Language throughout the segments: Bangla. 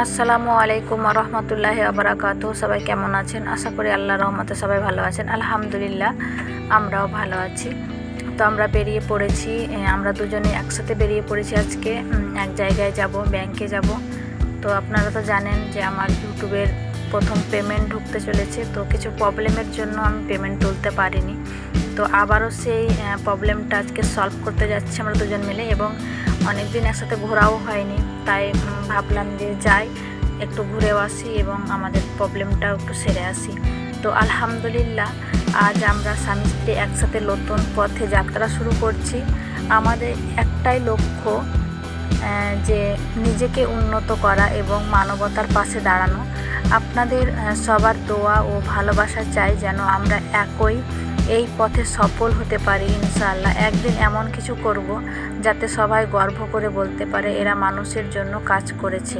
আসসালামু আলাইকুম রহমতুল্লাহ আবরাকাতু সবাই কেমন আছেন? আশা করি আল্লাহ রহমতে সবাই ভালো আছেন। আলহামদুলিল্লাহ, আমরাও ভালো আছি। তো আমরা বেরিয়ে পড়েছি আমরা দুজনে একসাথে বেরিয়ে পড়েছি আজকে। এক জায়গায় যাব ব্যাংকে যাব। তো আপনারা তো জানেন যে আমার ইউটিউবের প্রথম পেমেন্ট ঢুকতে চলেছে। তো কিছু প্রবলেমের জন্য আমি পেমেন্ট তুলতে পারিনি। তো আবারও সেই প্রবলেমটা আজকে সলভ করতে যাচ্ছি আমরা দুজন মিলে এবং অনেক দিন একসাথে ঘোরাও হয়নি, তাই ভাবলাম যে যাই, একটু ঘুরেও আসি এবং আমাদের প্রবলেমটাও একটু সেরে আসি। তো আলহামদুলিল্লাহ, আজ আমরা স্বামী স্ত্রী একসাথে নতুন পথে যাত্রা শুরু করছি। আমাদের একটাই লক্ষ্য যে নিজেকে উন্নত করা এবং মানবতার পাশে দাঁড়ানো। আপনাদের সবার দোয়া ও ভালোবাসা চাই যেন আমরা একই এই পথে সফল হতে পারি, ইনশাআল্লাহ। একদিন এমন কিছু করব যাতে সবাই গর্ব করে বলতে পারে, এরা মানুষের জন্য কাজ করেছে।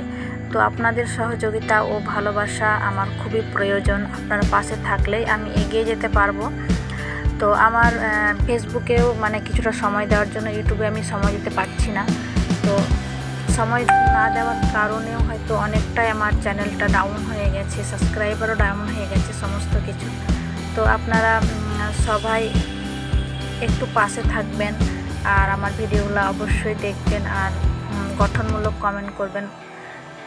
তো আপনাদের সহযোগিতা ও ভালোবাসা আমার খুবই প্রয়োজন। আপনার পাশে থাকলেই আমি এগিয়ে যেতে পারব। তো আমার ফেসবুকেও মানে কিছুটা সময় দেওয়ার জন্য ইউটিউবে আমি সময় দিতে পারছি না। তো সময় না দেওয়ার কারণেও হয়তো অনেকটাই আমার চ্যানেলটা ডাউন হয়ে গেছে সাবস্ক্রাইবারও ডাউন হয়ে গেছে, সমস্ত কিছু। তো আপনারা সবাই একটু পাশে থাকবেন আর আমার ভিডিওগুলো অবশ্যই দেখবেন আর গঠনমূলক কমেন্ট করবেন।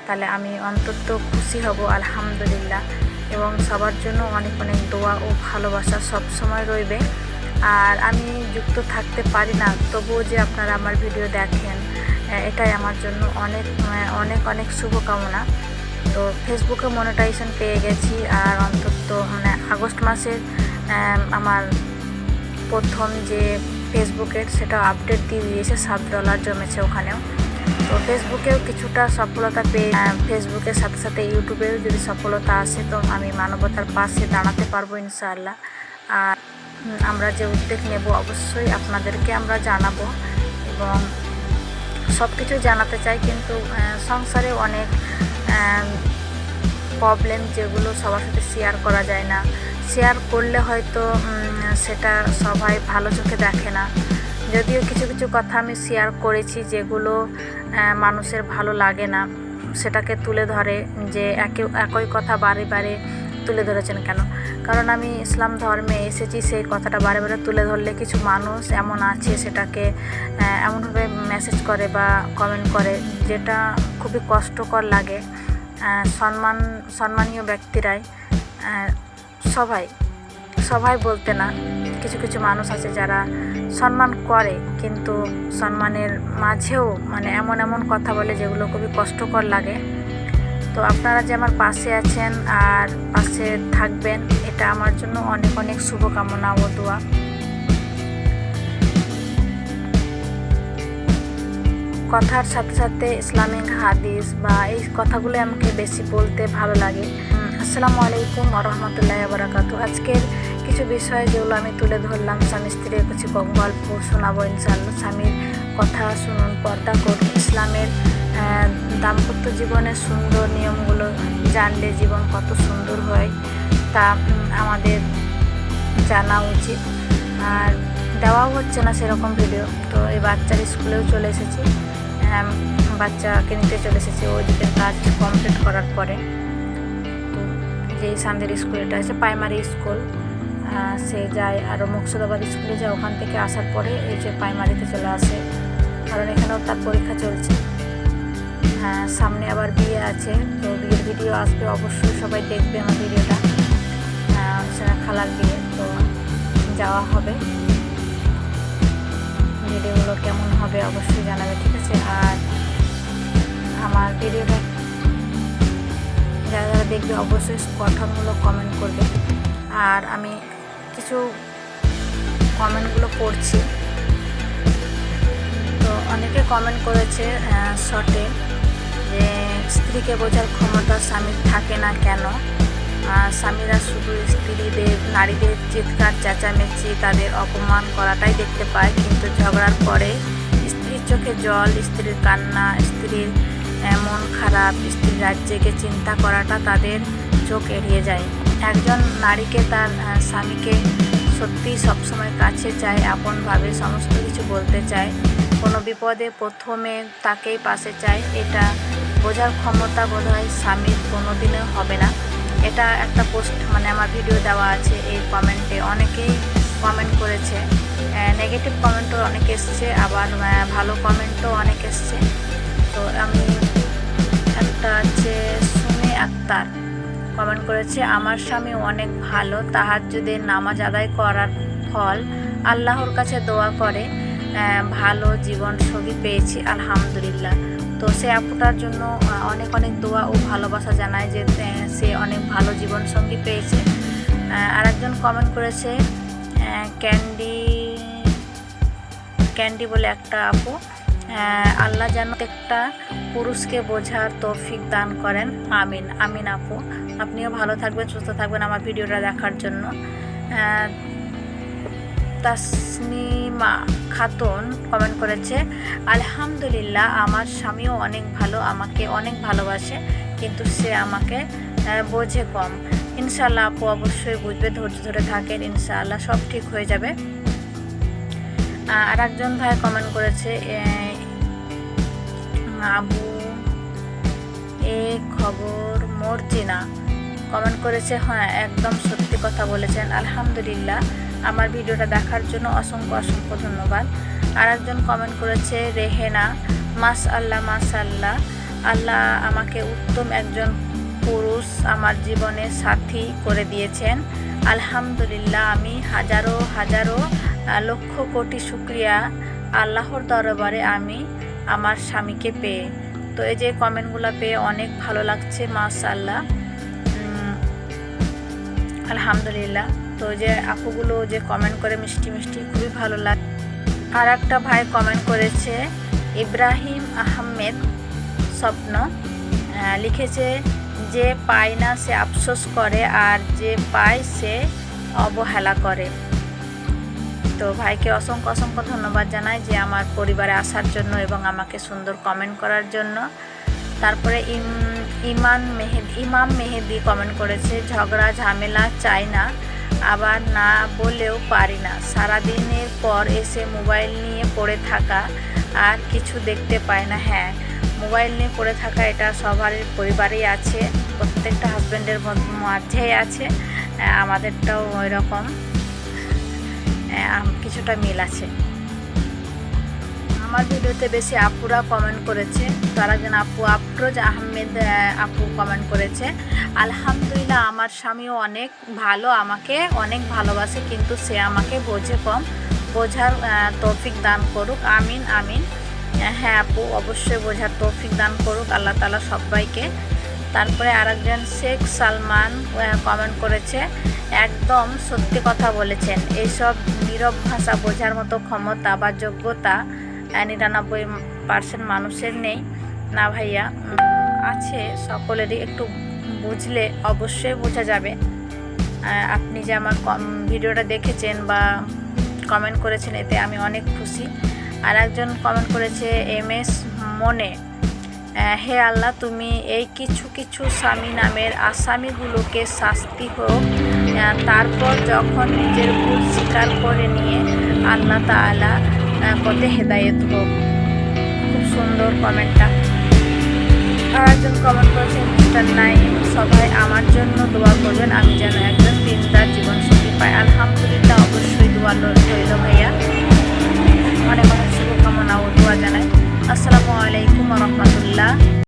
তাহলে আমি অন্তত খুশি হব, আলহামদুলিল্লাহ। এবং সবার জন্য অনেক অনেক দোয়া ও ভালোবাসা সব সময় রইবে। আর আমি যুক্ত থাকতে পারি না, তবুও যে আপনারা আমার ভিডিও দেখেন এটাই আমার জন্য অনেক অনেক অনেক শুভকামনা। তো ফেসবুকে মনিটাইজেশন পেয়ে গেছি আর অন্তত মানে আগস্ট মাসের আমার প্রথম যে ফেসবুকের সেটা আপডেট দিয়ে দিয়েছে, সাত ডলার জমেছে ওখানেও। তো ফেসবুকেও কিছুটা সফলতা পেয়ে ফেসবুকের সাথে সাথে ইউটিউবেও যদি সফলতা আসে, তো আমি মানবতার পাশে দাঁড়াতে পারব ইনশাআল্লাহ। আর আমরা যে উদ্যোগ নেব অবশ্যই আপনাদেরকে আমরা জানাব এবং সব কিছু জানাতে চাই, কিন্তু সংসারে অনেক প্রবলেম যেগুলো সবার সাথে শেয়ার করা যায় না। শেয়ার করলে হয়তো সেটা সবাই ভালো চোখে দেখে না। যদিও কিছু কিছু কথা আমি শেয়ার করেছি যেগুলো মানুষের ভালো লাগে না। সেটাকে তুলে ধরে যে একে, একই কথা বারে বারে তুলে ধরেছেন কেন? কারণ আমি ইসলাম ধর্মে এসেছি, সেই কথাটা বারে বারে তুলে ধরলে কিছু মানুষ এমন আছে সেটাকে এমনভাবে মেসেজ করে বা কমেন্ট করে, যেটা খুবই কষ্টকর লাগে। সম্মান, সম্মানীয় ব্যক্তিরাই সবাই সবাই বলতে না, কিছু কিছু মানুষ আছে যারা সম্মান করে, কিন্তু সম্মানের মাঝেও মানে এমন এমন কথা বলে যেগুলো খুবই কষ্টকর লাগে। তো আপনারা যে আমার পাশে আছেন আর পাশে থাকবেন, এটা আমার জন্য অনেক অনেক শুভকামনা ও দোয়া। কথার সাথে সাথে ইসলামিক হাদিস বা এই কথাগুলো আমাকে বেশি বলতে ভালো লাগে। আসসালামু আলাইকুম রহমতুল্লাহ বারাকাতু আজকের কিছু বিষয় যেগুলো আমি তুলে ধরলাম, স্বামী স্ত্রীর কিছু গল্প শোনাবো ইনশাল্লাহ স্বামীর কথা শুনুন, পর্দা করুন। ইসলামের দাম্পত্য জীবনের সুন্দর নিয়মগুলো জানলে জীবন কত সুন্দর হয় তা আমাদের জানা উচিত। আর দেওয়াও হচ্ছে না সেরকম ভিডিও তো এই বাচ্চার স্কুলেও চলে এসেছি। বাচ্চাকে নিতে চলে এসেছি। ওইদিকের কাজ কমপ্লিট করার পরে। তো যে সান্দের স্কুল এটা আছে প্রাইমারি স্কুল সে যায় আরও মুর্শিদাবাদ স্কুলে যায়। ওখান থেকে আসার পরে এই যে প্রাইমারিতে চলে আসে। কারণ এখানেও তার পরীক্ষা চলছে। হ্যাঁ সামনে আবার বিয়ে আছে। তো বিয়ের ভিডিও আসবে অবশ্যই। সবাই দেখবে আমার ভিডিওটা সেটা খালার বিয়ে। তো যাওয়া হবে। ভিডিওগুলো কেমন হবে অবশ্যই জানাবে, ঠিক আছে? আর আমার ভিডিওটা যারা যারা দেখবে অবশ্যই গঠনমূলক কমেন্ট করবে। আর আমি কিছু কমেন্টগুলো পড়ছি। তো অনেকে কমেন্ট করেছে শর্টে যে স্ত্রীকে বোঝার ক্ষমতা স্বামীর থাকে না কেন? স্বামীরা শুধু স্ত্রীদের, নারীদের চিৎকার, চেঁচামেচি, তাদের অপমান করাটাই দেখতে পায়। কিন্তু ঝগড়ার পরে স্ত্রীর চোখে জল, স্ত্রীর কান্না, স্ত্রীর মন খারাপ স্ত্রীর রাজ্যকে চিন্তা করাটা তাদের চোখ এড়িয়ে যায়। একজন নারীকে তার স্বামীকে সত্যিই সবসময় কাছে চায়, আপনভাবে সমস্ত কিছু বলতে চায়। কোনো বিপদে প্রথমে তাকেই পাশে চায়। এটা বোঝার ক্ষমতা বোধ হয় স্বামীর কোনো দিনও হবে না। এটা একটা পোস্ট মানে আমার ভিডিও দেওয়া আছে এই কমেন্টে অনেকেই কমেন্ট করেছে। নেগেটিভ কমেন্টও অনেক এসছে, আবার ভালো কমেন্টও অনেক এসছে। তো আমি একটা হচ্ছে সুমি আক্তার কমেন্ট করেছে, আমার স্বামী অনেক ভালো, তাহার যদি নামাজ আদায় করার ফল আল্লাহর কাছে দোয়া করে ভালো জীবন সঙ্গী পেয়েছি, আলহামদুলিল্লাহ। তো সে আপুটার জন্য অনেক অনেক দোয়া ও ভালোবাসা জানায় যে সে অনেক ভালো জীবন সঙ্গী পেয়েছে। আর একজন কমেন্ট করেছে ক্যান্ডি ক্যান্ডি বলে একটা আপু আল্লাহ যেন একটা পুরুষকে বোঝার তৌফিক দান করেন। আমিন আমিন আপু। আপনিও ভালো থাকবেন, সুস্থ থাকবেন আমার ভিডিওটা দেখার জন্য। তাসনিমা খাতুন কমেন্ট করেছে, আলহামদুলিল্লাহ, আমার স্বামীও অনেক ভালো, আমাকে অনেক ভালোবাসে, কিন্তু সে আমাকে বোঝে কম। ইনশাল্লাহ আপু অবশ্যই বুঝবে, ধৈর্য ধরে থাকেন, ইনশাআল্লাহ সব ঠিক হয়ে যাবে। আর একজন ভাই কমেন্ট করেছে আবু, এ খবর মর্জিনা কমেন্ট করেছে হ্যাঁ একদম সত্যি কথা বলেছেন, আলহামদুলিল্লাহ। আমার ভিডিওটা দেখার জন্য অসংখ্য অসংখ্য ধন্যবাদ। আর একজন কমেন্ট করেছে রেহেনা মাস আল্লাহ মাস আল্লাহ আল্লাহ আমাকে উত্তম একজন পুরুষ আমার জীবনে সাথী করে দিয়েছেন। আলহামদুলিল্লাহ আমি হাজারো হাজারো লক্ষ কোটি শুক্রিয়া। আল্লাহর দরবারে আমি আমার স্বামীকে পেয়ে। তো এই যে কমেন্টগুলো পেয়ে অনেক ভালো লাগছে মাশাল্লাহ উম, আলহামদুলিল্লাহ। তো যে আপুগুলো যে কমেন্ট করে মিষ্টি মিষ্টি, খুবই ভালো লাগে আর একটা ভাই কমেন্ট করেছে, ইব্রাহিম আহমেদ স্বপ্ন লিখেছে যে পায় না সে আফসোস করে আর যে পায় সে অবহেলা করে। তো ভাইকে অসংখ্য অসংখ্য ধন্যবাদ জানাই যে আমার পরিবারে আসার জন্য এবং আমাকে সুন্দর কমেন্ট করার জন্য। তারপরে ইম ইমান মেহেদি ইমাম মেহেদি কমেন্ট করেছে, ঝগড়া, ঝামেলা, চাই না। আবার না বলেও পারি না। সারাদিনের পর এসে মোবাইল নিয়ে পড়ে থাকা আর কিছু দেখতে পায় না। হ্যাঁ মোবাইল নিয়ে পড়ে থাকা এটা সবারই, পরিবারেই আছে, প্রত্যেকটা হাজব্যান্ডের মাঝেই আছে। আমাদেরটাও ওই রকম কিছুটা মিল আছে। আমার ভিডিওতে বেশি আপুরা কমেন্ট করেছে। তার একজন আপু, আফরোজ আহমেদ আপু কমেন্ট করেছে। আলহামদুলিল্লাহ, আমার স্বামীও অনেক ভালো, আমাকে অনেক ভালোবাসে, কিন্তু সে আমাকে বোঝে কম। বোঝার তৌফিক দান করুক, আমিন আমিন। হ্যাঁ আপু, অবশ্যই বোঝার তৌফিক দান করুক, আল্লাহ তালা সবাইকে। তারপরে আরেকজন শেখ সালমান কমেন্ট করেছে, একদম সত্যি কথা বলেছেন। এইসব নীরব ভাষা বোঝার মতো ক্ষমতা বা যোগ্যতা নিরানব্বই পার্সেন্ট মানুষের নেই। না ভাইয়া আছে সকলেরই একটু বুঝলে অবশ্যই বোঝা যাবে। আপনি যে আমার ভিডিওটা দেখেছেন বা কমেন্ট করেছেন এতে আমি অনেক খুশি। আর একজন কমেন্ট করেছে এম এস মনে হে আল্লাহ তুমি এই কিছু কিছু স্বামী নামের আসামিগুলোকে শাস্তি হোক। তারপর যখন নিজের ভুল স্বীকার করে নিয়ে আল্লাহ আহ, পথে হেদায়ত হোক খুব সুন্দর কমেন্টটা। আর একজন কমেন্ট করেছেন মিস্টার নাই সবাই আমার জন্য দোয়া করবেন, আমি যেন একজন দিনদার জীবনসঙ্গী পাই। আলহামদুলিল্লাহ, অবশ্যই দোয়া রইল ভাইয়া। অনেক অনেক শুভকামনা ও দোয়া জানাই। আসসালামু আলাইকুম রহমতুল্লাহ।